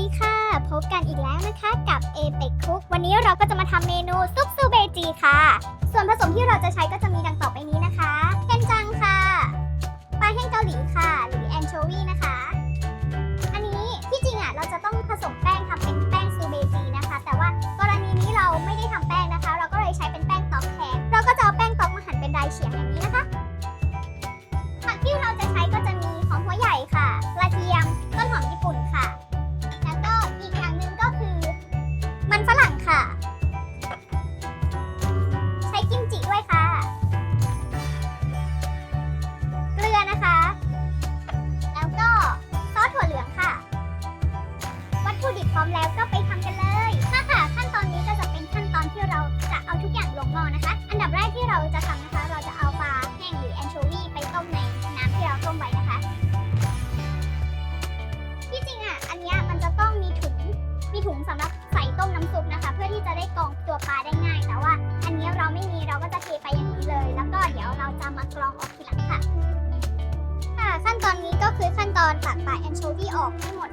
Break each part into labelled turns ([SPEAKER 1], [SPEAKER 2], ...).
[SPEAKER 1] ดีค่ะ พบกันอีกแล้วนะคะกับ a p e c Cook วันนี้เราก็จะมาทำเมนูซุปซูเบจีค่ะ ส่วนผสมที่เราจะใช้ก็จะมีดังต่อไปนี้นะคะเทนจังค่ะปลาแห้งเกาหลีค่ะ หรือแอนโชวีนะคะ อันนี้ที่จริงอะเราจะต้องผสมแป้งทำเป็นแป้งซูเบจีนะคะ แต่ว่ากรณีนี้เราไม่ได้ทำแป้งนะคะ เราก็เลยใช้เป็นแป้งตอกแทนเราก็จะเอาแป้งตอกมาหั่นเป็นรายเฉียงอย่างนี้ ดิบพร้อมแล้วก็ไปทำกันเลยค่ะค่ะ ขั้นตอนนี้ก็จะเป็นขั้นตอนที่เราจะเอาทุกอย่างลงหม้อนะคะ อันดับแรกที่เราจะทำนะคะ เราจะเอาปลาแห้งหรือแอนโชวีไปต้มในน้ำที่เราต้มไว้นะคะ ที่จริงอะ อันเนี้ยมันจะต้องมีถุง มีถุงสำหรับใส่ต้มน้ำซุปนะคะ เพื่อที่จะได้กรองตัวปลาได้ง่าย แต่ว่า อันเนี้ยเราไม่มีเราก็จะเทไปอย่างนี้เลย แล้วก็เดี๋ยวเราจะมากรองออกทีหลังค่ะ ค่ะ ขั้นตอนนี้ก็คือขั้นตอนตัดปลาแอนโชวีออกให้หมด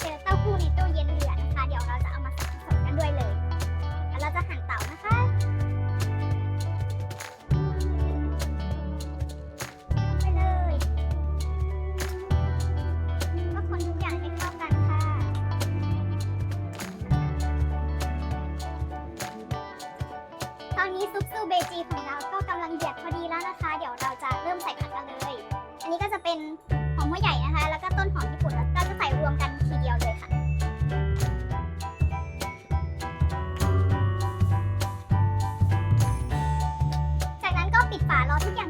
[SPEAKER 1] เจอเต้าหู้ในตู้เย็นเหลือนะคะ เดี๋ยวเราจะเอามาผสมกันด้วยเลยแล้วเราจะหั่นเต่านะคะ ไปเลยก็คนทุกอย่างให้เข้ากันค่ะ ตอนนี้ซุปซูเบจีของเราก็กำลังเดือดพอดีแล้วนะคะ เดี๋ยวเราจะเริ่มใส่ผักกันเลย อันนี้ก็จะเป็นหอมหัวใหญ่นะคะ แล้วก็ต้นหอมญี่ปุ่น 法老าร้